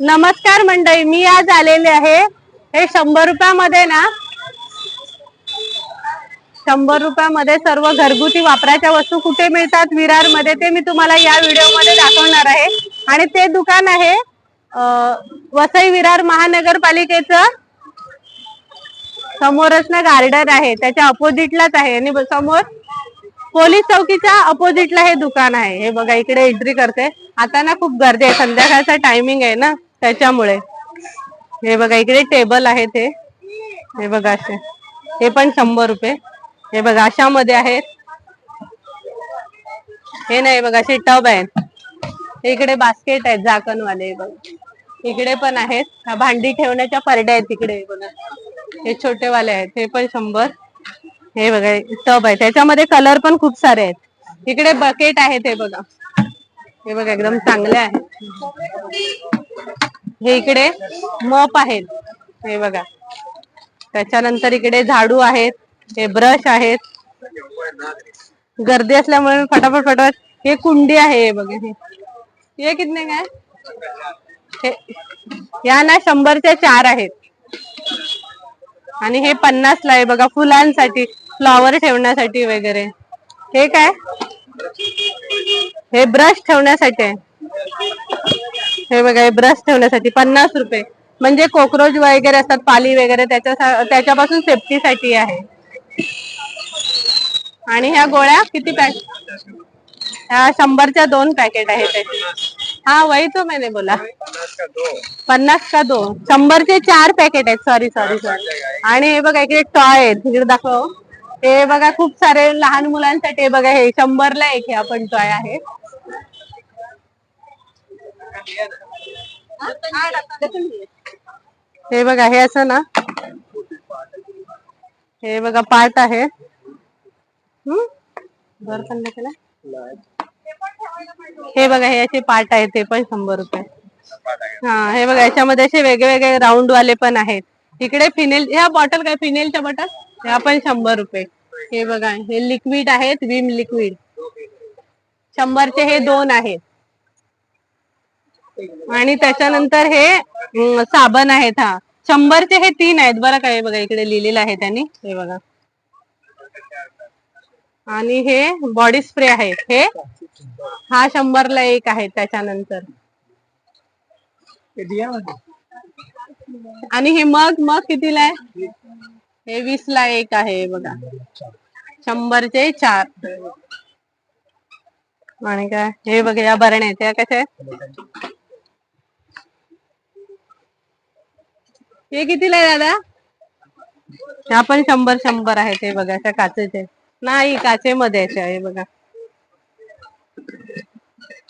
नमस्कार मंडळी मी आज आलेले आहे. हे शंभर रुपयामध्ये ना शंभर रुपयामध्ये सर्व घरगुती वापराच्या वस्तू कुठे मिळतात विरारमध्ये ते मी तुम्हाला या व्हिडिओमध्ये दाखवणार आहे. आणि ते दुकान आहे वसई विरार महानगरपालिकेचं. समोरच ना गार्डन आहे त्याच्या अपोजिटलाच आहे. आणि समोर पोलीस चौकीच्या अपोजिटला हे दुकान आहे. हे बघा इकडे एंट्री करते. आता ना खूप गर्दी आहे संध्याकाळचा टायमिंग आहे ना. त्याच्यामुळे. हे बघा इकडे टेबल आहे ते. हे बघा असे. हे पण शंभर रुपये. हे बघा अशामध्ये आहेत. हे नाही बघा असे टब आहेत. इकडे बास्केट आहेत झाकणवाले वाले बघा. इकडे पण आहेत. हा भांडी ठेवण्याच्या परड्या आहेत तिकडे हे बघा. हे छोटेवाले आहेत हे पण शंभर. हे बघा टब आहे त्याच्यामध्ये कलर पण खूप सारे आहेत. इकडे बकेट आहेत हे बघा. हे बघा एकदम चांगले आहेत हे इकडे मप आहेत. हे बघा. त्याच्यानंतर इकडे झाडू आहेत. हे ब्रश आहेत. गर्दी असल्यामुळे फटाफट फटाफट. हे कुंडी आहे हे बघा. हे हे कितने काय? या ना शंभरच्या चार आहेत. आणि हे पन्नास ला आहे बघा फुलांसाठी फ्लॉवर ठेवण्यासाठी वगैरे. हे काय? हे ब्रश ठेवण्यासाठी. आहे हे बघा हे ब्रश ठेवण्यासाठी पन्नास रुपये. म्हणजे कोक्रोच वगैरे असतात पाली वगैरे त्याच्या त्याच्यापासून सेफ्टीसाठी आहे. आणि ह्या गोळ्या किती पॅक? ह्या शंभरच्या दोन पॅकेट आहेत. त्याची हा वही तो मैंने बोला. पन्नास का दो शंभरचे चार पॅकेट आहेत. सॉरी सॉरी सॉरी आणि हे बघा इकडे टॉय आहेत. तिकडे दाखव. हे बघा खूप सारे लहान मुलांसाठी हे बघा हे शंभरला एक हे आपण टॉय आहे. हे बघा हे असं ना. हे बघा पार्ट आहे. पण हे बघा हे असे पार्ट आहेत ते पण शंभर रुपये. हा हे बघा याच्यामध्ये असे वेगवेगळे राऊंड वाले पण आहेत. इकडे फिनेल ह्या बॉटल काय फिनेलच्या बॉटल ह्या पण शंभर रुपये. हे बघा हे लिक्विड आहेत विम लिक्विड शंभरचे हे दोन आहेत. आणि त्याच्यानंतर हे साबण आहेत हा. शंभरचे हे तीन आहेत. बरं का हे बघा इकडे लिहिलेलं आहे त्यांनी. हे बघा. आणि हे बॉडी स्प्रे आहे. हे हा शंभरला एक आहे त्याच्यानंतर. आणि हे मग मग कितीला आहे? हे वीस ला एक आहे बघा. शंभरचे चार. आणि काय? हे बघा या बरण्या त्या कशा हे कितीला आहे दादा? ह्या पण शंभर शंभर आहेत ते बघा त्या काचेचे. नाही काचेमध्ये आहेत हे बघा.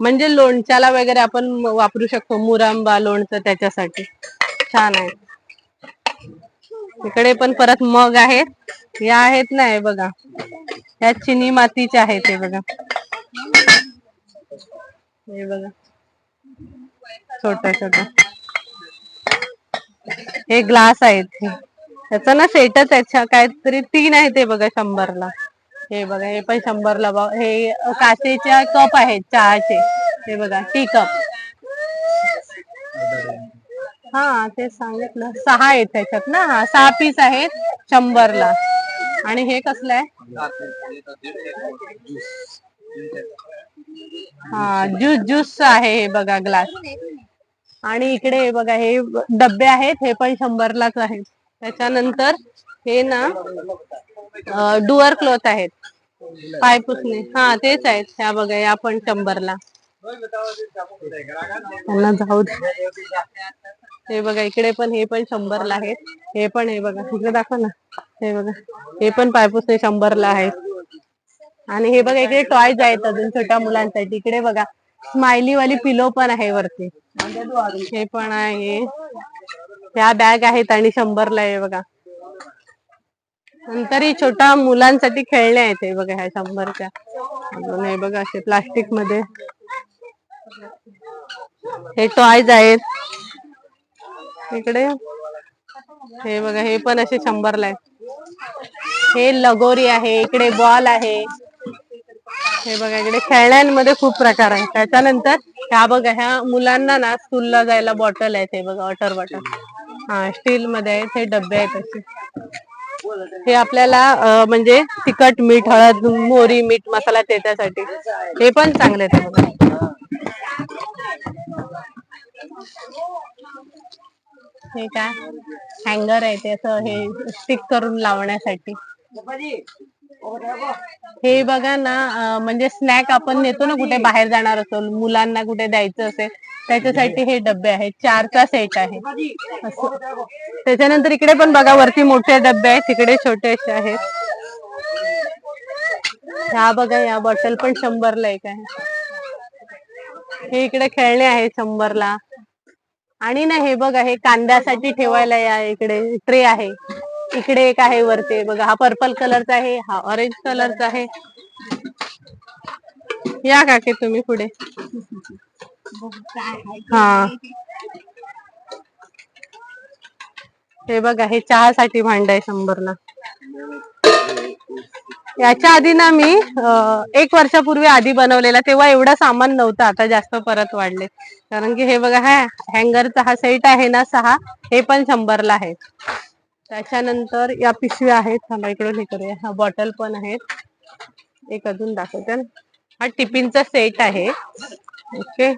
म्हणजे लोणच्याला वगैरे आपण वापरू शकतो. मुरांबा लोणचं त्याच्यासाठी. छान आहे. इकडे पण परत मग आहेत. या आहेत ना बघा. ह्या चिनी मातीच्या आहेत हे बघा. हे बघा. छोट छोट हे ग्लास आहेत. त्याचा ना सेटच आहे. काहीतरी तीन आहे ते बघा शंभरला. हे बघा हे पण शंभरला. हे काचेच्या कप आहेत चहाचे. हे बघा टी कप. हा ते सांगितलं. सहा आहेत त्याच्यात ना. हा सहा पीस आहेत शंभरला. आणि हे कसलं आहे? हा ज्यूस ज्यूस आहे हे बघा ग्लास आणि इकडे हे बघा हे डब्बे आहेत हे पण शंभरलाच आहेत. त्याच्यानंतर हे ना डुअर क्लॉथ आहेत. पाय पुसणे. हा तेच आहेत. ह्या बघा या पण शंभरला. त्यांना जाऊ दे. हे बघा इकडे पण हे पण शंभरला आहेत. हे पण हे बघा इकडे दाखवा ना. हे बघा हे पण पायपुसणे शंभरला आहेत. आणि हे बघा इकडे टॉयज आहेत अजून छोट्या मुलांसाठी. इकडे बघा स्माइली वाली पिलो पण आहे वरती. हे पण आहे. ह्या बॅग आहेत आणि शंभरला आहे बघा. नंतर ही छोट्या मुलांसाठी खेळणे आहेत हे बघा ह्या शंभरच्या. अजून हे बघा असे प्लास्टिकमध्ये. हे टॉयज आहेत. इकडे हे बघा हे पण असे शंभरला आहे हे लगोरी आहे इकडे बॉल आहे. हे बघा इकडे खेळण्यांमध्ये खूप प्रकार आहे त्याच्यानंतर ह्या बघा ह्या मुलांना ना स्कूलला जायला बॉटल आहेत. हे बघा वॉटर बॉटल हा स्टील मध्ये आहेत. हे डबे आहेत असे. हे आपल्याला म्हणजे तिखट मीठ हळद मोरी मीठ मसाला त्याच्यासाठी. हे पण चांगले आहेत. बघा हे काय हँगर आहे ते असं हे स्टिक करून लावण्यासाठी. हे बघा ना म्हणजे स्नॅक आपण नेतो ना कुठे बाहेर जाणार असो मुलांना कुठे द्यायचं असेल त्याच्यासाठी हे डबे आहेत चारचा सेट आहे. असं. त्याच्यानंतर इकडे पण बघा वरती मोठे डबे आहेत तिकडे छोटे असे आहेत. ह्या बघा या बॉटल पण शंभरला एक आहे. हे इकडे खेळणे आहे शंभरला. आणि ना हे बघा हे कांद्यासाठी ठेवायला या इकडे ट्रे आहे. इकडे एक आहे वरती. बघा हा पर्पल कलरचा आहे हा ऑरेंज कलरचा आहे. या काके तुम्ही पुढे. हा. हे बघा हे चहासाठी भांड आहे शंभरला. याच्या आधी ना मी एक वर्षापूर्वी आधी बनवलेला तेव्हा एवढं सामान नव्हतं आता जास्त परत वाढले कारण की हे बघा हा हँगरचा हा सेट आहे ना सहा हे पण शंभरला आहे त्याच्यानंतर या पिशव्या आहेत. थांबा इकडून हे करूया. हा बॉटल पण आहेत. एक अजून दाखवते. ना. हा टिफिनचा सेट आहे. ओके.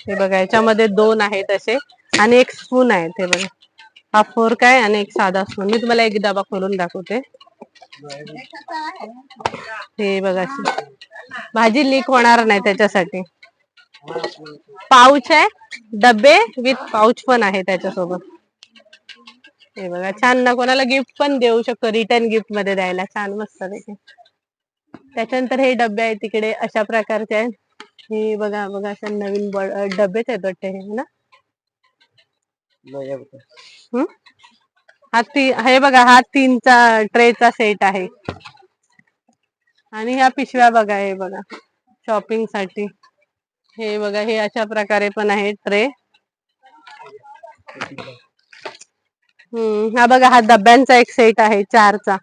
हे बघा याच्यामध्ये दोन आहेत असे आणि एक स्पून आहेत हे बघा. हा फोर्क आहे आणि एक साधा स्पून. मी तुम्हाला एक डबा खोलून दाखवते. हे बघा. भाजी लीक होणार नाही त्याच्यासाठी. पाऊच आहे. डबे विथ पाऊच पण आहे त्याच्यासोबत. हे बघा छान ना कोणाला गिफ्ट पण देऊ शकतो. रिटर्न गिफ्टमध्ये द्यायला. छान मस्त पैकी. त्याच्यानंतर हे डबे आहेत तिकडे अशा प्रकारचे आहेत. हे बघा बघा अशा नवीन डबेच आहेत वाटते हे ना? हा ती हे बघा हा तीनचा ट्रेचा सेट आहे. आणि ह्या पिशव्या बघा हे बघा शॉपिंगसाठी. हे बघा हे अशा प्रकारे पण आहे ट्रे. हम्म हा बघा हा डब्यांचा एक सेट आहे चारचा.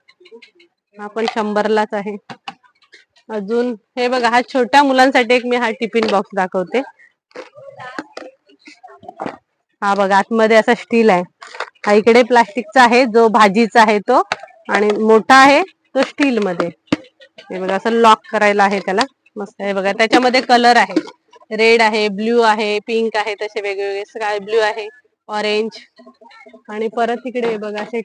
हा पण शंभरलाच आहे. अजून हे बघा हा छोट्या मुलांसाठी एक मी हा टिफिन बॉक्स दाखवते. हा बघा आतमध्ये असा स्टील आहे. हा इकडे प्लास्टिकचा आहे जो भाजीचा आहे तो. आणि मोठा आहे तो स्टील मध्ये हे बघा असं लॉक करायला आहे त्याला. मस्त आहे बघा. त्याच्यामध्ये कलर आहे. रेड आहे ब्ल्यू आहे पिंक आहे तसे वेगवेगळे. स्काय ब्ल्यू आहे ऑरेंज आणि परत इकडे बघा असे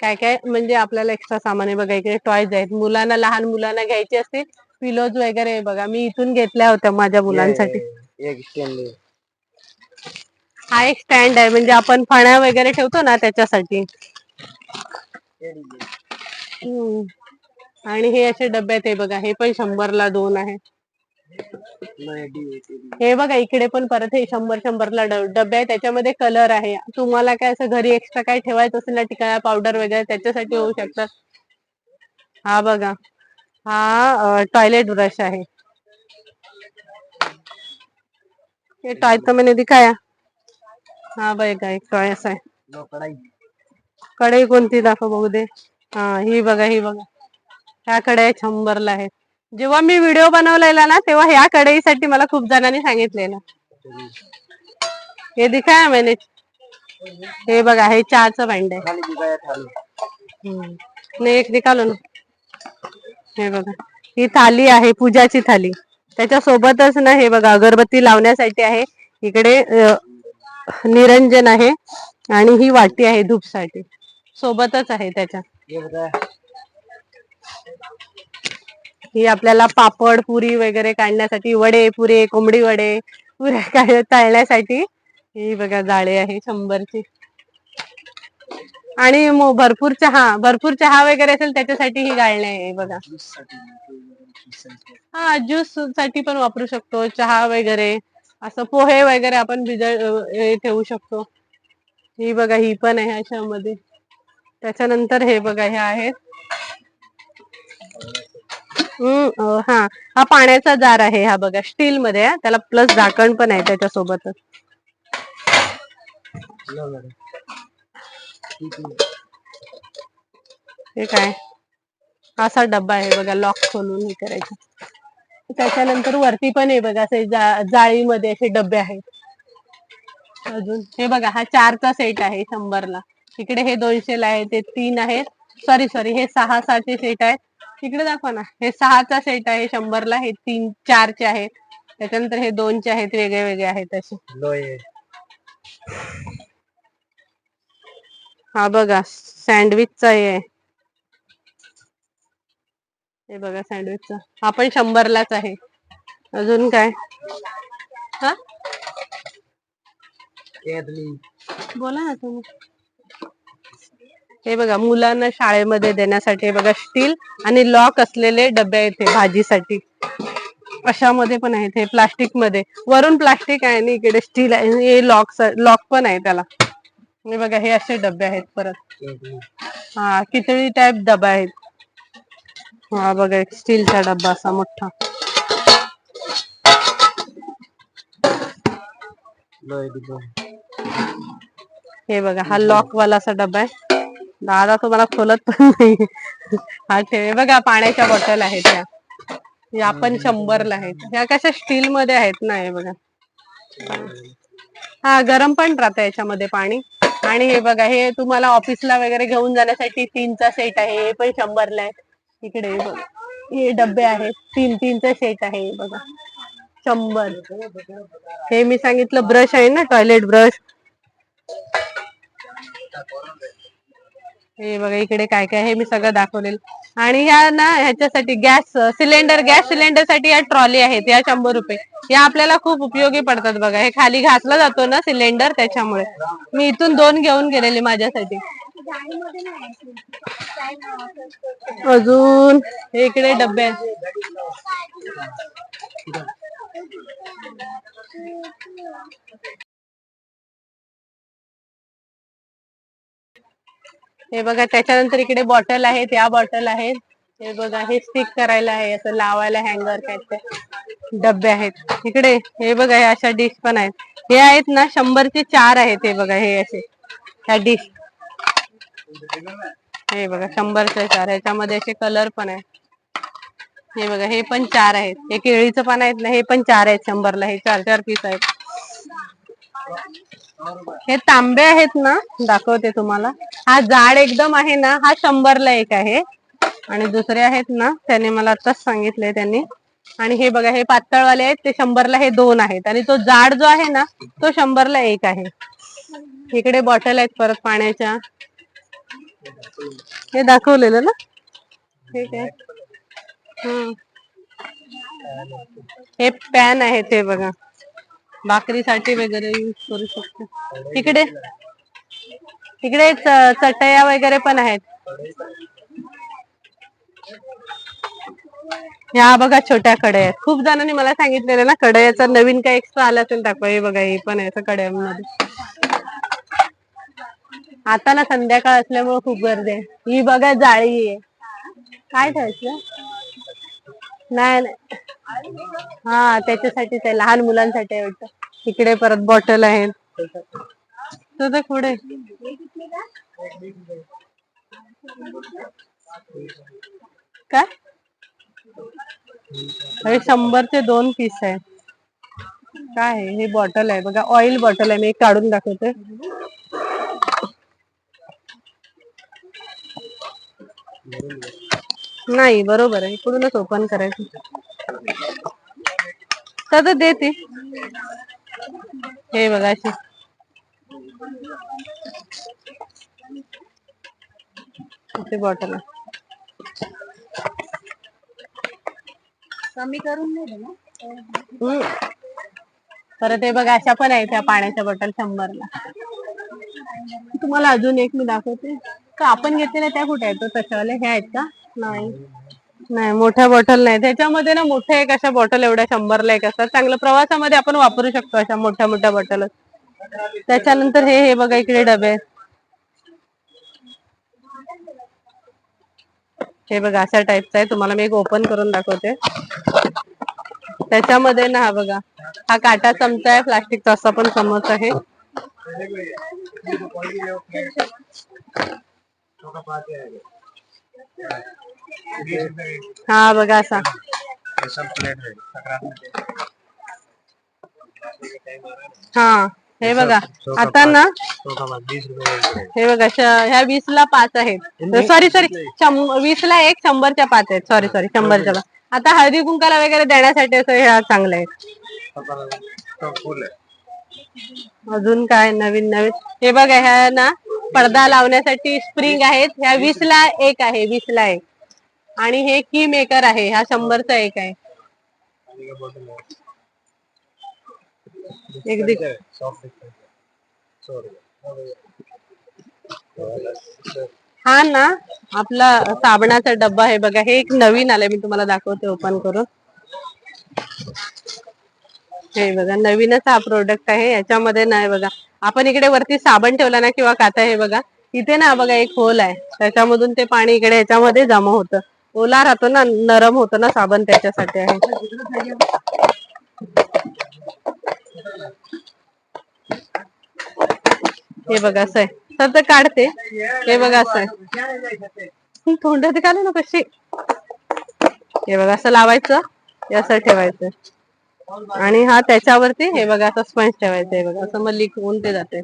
काय काय? म्हणजे आपल्याला एक्स्ट्रा सामान आहे बघा इकडे टॉयज आहेत. मुलांना लहान मुलांना घ्यायचे असतील. पिलोज वगैरे बघा. मी इथून घेतल्या होत्या माझ्या मुलांसाठी. हा एक स्टँड आहे. म्हणजे आपण फण्या वगैरे ठेवतो ना त्याच्यासाठी. आणि हे असे डबे आहेत. हे बघा हे पण शंभरला दोन आहे. हे बघा इकडे पण परत हे शंभर शंभरला डब्बे डबे आहे त्याच्यामध्ये कलर आहे. तुम्हाला काय असं घरी एक्स्ट्रा काय ठेवायचं असेल ना टिकाया पावडर वगैरे त्याच्यासाठी होऊ शकतात हा बघा. हा टॉयलेट ब्रश आहे. हे टॉय तो काय हा बघा एक टॉय असा आहे कढई. कोणती दाखव बघू दे. हा ही बघा ही बघा. ह्या कढई शंभरला आहेत. जेव्हा मी व्हिडिओ बनवलेला ना तेव्हा ह्या कढईसाठी मला खूप जणांनी सांगितलेलं. हे दिखाया मैंने. हे बघा हे चहाचं भांड आहे. एक निकालो ना. हे बघा. ही थाली आहे पूजाची थाली. त्याच्या सोबतच ना हे बघा अगरबत्ती लावण्यासाठी आहे. इकडे निरंजन आहे आणि ही वाटी आहे धूपसाठी. सोबतच आहे त्याच्या. ही आपल्याला पापड पुरी वगैरे काढण्यासाठी वडे पुरे कोंबडी वडे पुऱ्या काय तळण्यासाठी ही बघा जाळे आहे शंभरची. आणि भरपूर चहा भरपूर चहा वगैरे असेल त्याच्यासाठी ही गाळणे आहे बघा. हा ज्यूससाठी पण वापरू शकतो चहा वगैरे. असं पोहे वगैरे आपण भिज ठेवू शकतो. ही बघा ही पण आहे अशामध्ये. त्याच्यानंतर हे बघा हे आहेत. हम्म हा. हा पाण्याचा जार आहे हा बघा स्टील मध्ये त्याला प्लस झाकण पण आहे त्याच्यासोबतच. हे काय? असा डब्बा आहे बघा लॉक खोलून हे करायचं. त्याच्यानंतर वरती पण आहे बघा असे जा- जाळीमध्ये असे डबे आहेत. अजून हे बघा हा चारचा सेट आहे शंभरला. इकडे हे दोनशेला आहे ते तीन आहेत. सॉरी सॉरी हे सहा सहाचे सेट आहेत. तिकडे दाखवा ना हे सहाचा सेट आहे शंभरला हे तीन चारचे आहेत. त्याच्यानंतर हे दोनचे आहेत वेगळे वेगळे आहेत असे. हा बघा सँडविचचा हे आहे. हे बघा सँडविचचा हा पण शंभरलाच आहे. अजून काय? हा? बोला ना तुम्ही. हे बघा मुलांना शाळेमध्ये देण्यासाठी बघा स्टील आणि लॉक असलेले डबे आहेत भाजीसाठी. अशामध्ये पण आहेत हे प्लास्टिकमध्ये वरून प्लास्टिक आहे आणि इकडे स्टील आहे. हे लॉक लॉक पण आहे त्याला. हे बघा हे असे डबे आहेत परत. हा कितळी टाईप डबा आहेत. हा बघा एक स्टीलचा डब्बा असा मोठा. डिब्बा हे बघा हा लॉक वाला असा डबा आहे. दादा तुम्हाला खोलत पण नाही. हा ठेव. हे बघा पाण्याच्या बॉटल आहेत त्या या पण शंभरला आहेत. ह्या कशा स्टील मध्ये आहेत ना हे बघा. हा गरम पण राहतं याच्यामध्ये पाणी. आणि हे बघा हे तुम्हाला ऑफिसला वगैरे घेऊन जाण्यासाठी तीनचा सेट आहे हे पण शंभरला आहे इकडे हे हे डबे आहेत. तीन तीनचा सेट आहे बघा. शंभर. हे मी सांगितलं ब्रश आहे ना टॉयलेट ब्रश. हे बघा इकडे काय काय हे मी सगळं दाखवलेल. आणि ह्या ना ह्याच्यासाठी गॅस सिलेंडर गॅस सिलेंडरसाठी या ट्रॉली आहेत या शंभर रुपये. या आपल्याला खूप उपयोगी पडतात बघा. हे खाली घातला जातो ना सिलेंडर त्याच्यामुळे. मी इथून दोन घेऊन गेलेले माझ्यासाठी. अजून इकडे डबे आहेत. हे बघा त्याच्यानंतर इकडे बॉटल आहेत या बॉटल आहेत. हे बघा हे स्टिक करायला आहे असं लावायला हँगर काय ते डबे आहेत. इकडे हे बघा हे अशा डिश पण आहेत. हे आहेत ना शंभरचे चार आहेत हे बघा हे असे. ह्या डिश हे बघा शंभरचे चार ह्याच्यामध्ये असे कलर पण आहेत. हे बघा हे पण चार आहेत. हे केळीचं पण आहेत ना हे पण चार आहेत शंभरला हे चार चार पीस आहेत. हे तांबे आहेत ना दाखवते तुम्हाला. हा जाड एकदम आहे ना हा शंभरला एक आहे. आणि दुसरे आहेत ना त्याने मला आताच सांगितले त्यांनी. आणि हे बघा हे पातळवाले आहेत ते शंभरला हे दोन आहेत. आणि तो जाड जो आहे ना तो शंभरला एक आहे. इकडे बॉटल आहेत परत पाण्याच्या. हे दाखवलेलं ना? ठीक आहे. हे पॅन आहे ते बघा. भाकरीसाठी वगैरे यूज करू शकतो. तिकडे? तिकडे चटया वगैरे पण आहेत. या बघा छोट्या कढया. आहेत खूप जणांनी मला सांगितलेलं ना कढयाचा नवीन काय एक्स्ट्रा आला असेल दाखवा. हे बघा हे पण आहे असं आता ना संध्याकाळ असल्यामुळे खूप गर्दी आहे. ही बघा जाळी आहे. काय ठेवायचं नाही नाही. हा त्याच्यासाठीच आहे लहान मुलांसाठी आहे वाटतं. इकडे परत बॉटल आहेत तर पुढे. काय? हे शंभरचे दोन पीस आहे काय आहे? हे बॉटल आहे. बघा ऑइल बॉटल आहे. मी एक काढून दाखवते. नाही बरोबर आहे. इकडूनच ओपन करायचं. तर देते. हे बघा अशी. बॉटल आहे. कमी करून नाही. परत हे बघा अशा पण आहेत त्या पाण्याच्या बॉटल शंभरला. तुम्हाला अजून एक मी दाखवते. का आपण घेतलेल्या त्या कुठे आहेत? तो तशावाल्या ह्या आहेत का? नाही. नाही मोठ्या बॉटल नाही. त्याच्यामध्ये ना मोठ्या एक अशा बॉटल एवढ्या शंभरला एक असतात. चांगलं प्रवासामध्ये आपण वापरू शकतो अशा मोठ्या मोठ्या बॉटल त्याच्यानंतर हे हे बघा इकडे डबे. हे बघा अशा टाईपचा आहे तुम्हाला मी एक ओपन करून दाखवते. त्याच्यामध्ये ना हा बघा. हा काटा चमचा आहे प्लास्टिकचा असा पण चमच आहे. हा बघा असा. हा हे बघा. आता ना. हे बघा ह्या वीस ला पाच आहेत. सॉरी सॉरी वीस ला एक शंभरच्या पाच आहेत. सॉरी सॉरी शंभरच्या पाच. आता हळदी कुंकाला वगैरे देण्यासाठी असं ह्या फुल आहे. अजून काय नवीन नवीन? हे बघा ह्या ना पडदा लावण्यासाठी स्प्रिंग आहेत. ह्या वीस ला एक आहे वीस ला एक. आणि हे की मेकर आहे हा शंभरचा एक आहे. एक हा ना आपला साबणाचा डब्बा आहे बघा हे एक नवीन आलंय मी तुम्हाला दाखवते ओपन करून. हे बघा नवीनच हा प्रोडक्ट आहे याच्यामध्ये नाही बघा. आपण इकडे वरती साबण ठेवला ना किंवा काता हे बघा. इथे ना बघा एक होल आहे. त्याच्यामधून ते पाणी इकडे याच्यामध्ये जमा होतं. ओला राहतो ना नरम होतो ना साबण त्याच्यासाठी आहे. हे बघा असं आहे. तर ते काढते. हे बघा असं आहे. तोंडात काढू ना कशी हे बघा असं लावायचं. असं ठेवायचं. आणि हा त्याच्यावरती हे बघा असं स्पंज ठेवायचं हे बघा. असं मग लीक होऊन ते जाते.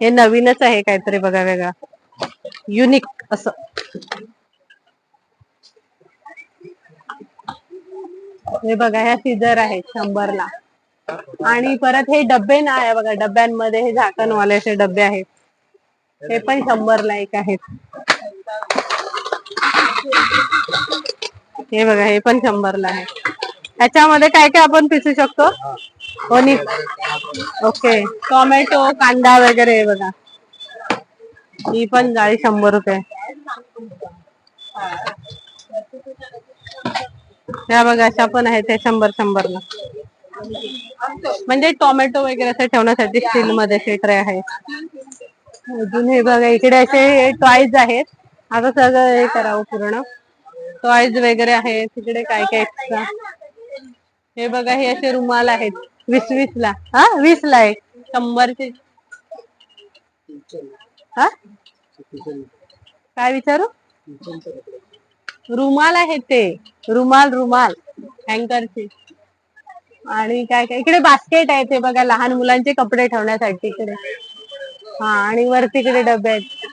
हे नवीनच आहे काहीतरी बघा वेगळा. युनिक असं. हे बघा ह्या सीझर आहेत शंभरला. आणि परत हे डबे ना आहे बघा डब्यांमध्ये हे झाकणवाले असे डबे आहेत. हे पण शंभरला एक आहेत. हे बघा हे पण शंभरला आहे. याच्यामध्ये काय काय आपण पिसू शकतो? कोणी ओके. टोमॅटो कांदा वगैरे हे बघा. ही पण जाळी शंभर रुपये. ह्या बघा अशा पण आहेत त्या शंभर शंभरला म्हणजे टोमॅटो वगैरे असं ठेवण्यासाठी स्टील मध्ये असे ट्रे आहेत. अजून हे बघा इकडे असे टॉईज आहेत. आता सगळं हे करावं हो पूर्ण. टॉईज वगैरे आहेत तिकडे काय काय एक्स्ट्रा हे बघा हे असे रुमाल आहेत. वीस वीस ला. हा वीस ला आहे. शंभरचे. हा? काय विचारू? रुमाल आहे ते. रुमाल रुमाल. हँकरचे आणि काय काय? इकडे बास्केट आहे ते बघा लहान मुलांचे कपडे ठेवण्यासाठी इकडे. हा आणि वर तिकडे डबे आहेत.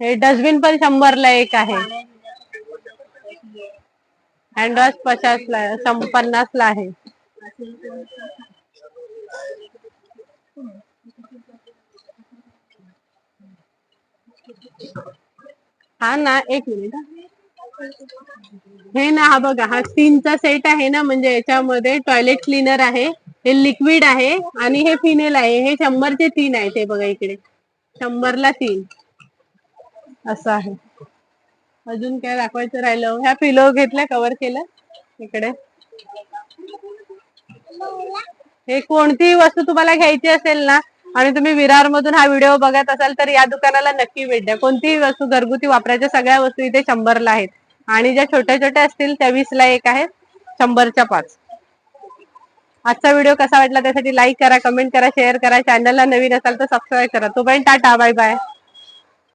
हे डस्टबिन पण शंभरला एक आहे. हँडवॉश पचास ला पन्नास ला आहे. हा ना एक मिनिट हे ना हा बघा हा स्टीनचा सेट आहे ना म्हणजे याच्यामध्ये टॉयलेट क्लीनर आहे हे लिक्विड आहे आणि हे फिनेल आहे. हे शंभरचे तीन आहे ते बघा इकडे. शंभरला तीन. असं आहे. अजून काय दाखवायचं राहिलं? ह्या पिलो घेतल्या कव्हर केलं? इकडे. हे कोणतीही वस्तू तुम्हाला घ्यायची असेल ना आणि तुम्ही विरार मधून हा व्हिडिओ बघत असाल तर या दुकानाला नक्की भेट द्या. कोणतीही वस्तू घरगुती वापरायच्या सगळ्या वस्तू इथे शंभरला आहेत. आणि ज्या छोट्या छोट्या असतील त्या वीसला एक आहेत शंभरच्या पाच. आजचा व्हिडिओ कसा वाटला त्यासाठी लाईक करा कमेंट करा शेअर करा. चॅनलला नवीन असाल तर सबस्क्राईब करा. तो पण टाटा बाय बाय